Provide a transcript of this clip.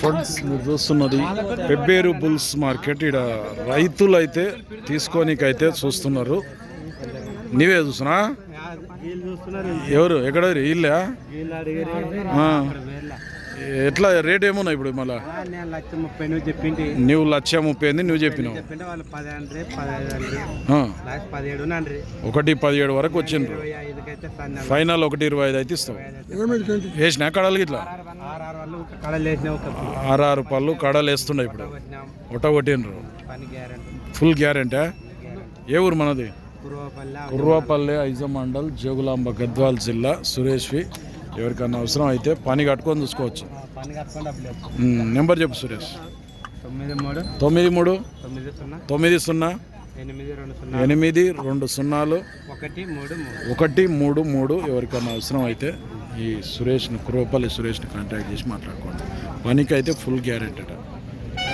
Friends మీరు చూస్తున్నది. Pebbair bulls market ఇక్కడ రైతులు అయితే తీసుకోనికైతే చూస్తున్నారు. నీవే చూస్తున్నా? ఎవరు? ఎక్కడ? ఇల్లే? వీళ్ళు. ఎట్లా? రేట్ ఏమున్నాయి ఇప్పుడు మళ్ళా? నువ్వు లక్ష ముప్పై నువ్వు చెప్పినావు. ఒకటి పదిహేడు వరకు వచ్చిండ్రు. ఫైనల్ ఒకటి ఇరవై ఐదు అయితే ఇస్తావు వేసిన కడలు ఇట్లా ఆరు పళ్ళు కడలు వేస్తుండే ఇప్పుడు. ఒట కొట్టిండ్రు. ఫుల్ గ్యారెంటీ ఏ ఊరు మనది? పూర్వపల్లి కుర్వాపల్లె ఐజమండల్ జోగులాంబ గద్వాల్ జిల్లా సురేష్వి ఎవరికన్నా అవసరం అయితే పని కట్టుకొని చూసుకోవచ్చు. నెంబర్ చెప్పు సురేష్. తొమ్మిది మూడు. తొమ్మిది మూడు. తొమ్మిది సున్నా. తొమ్మిది సున్నా. ఎనిమిది రెండు సున్నాలు. ఒకటి మూడు మూడు. ఒకటి మూడు మూడు ఎవరికన్నా అవసరం అయితే ఈ సురేష్ని కుర్వపల్లి సురేష్ని కాంటాక్ట్ చేసి మాట్లాడుకోండి. పనికి అయితే ఫుల్ గ్యారెంటీ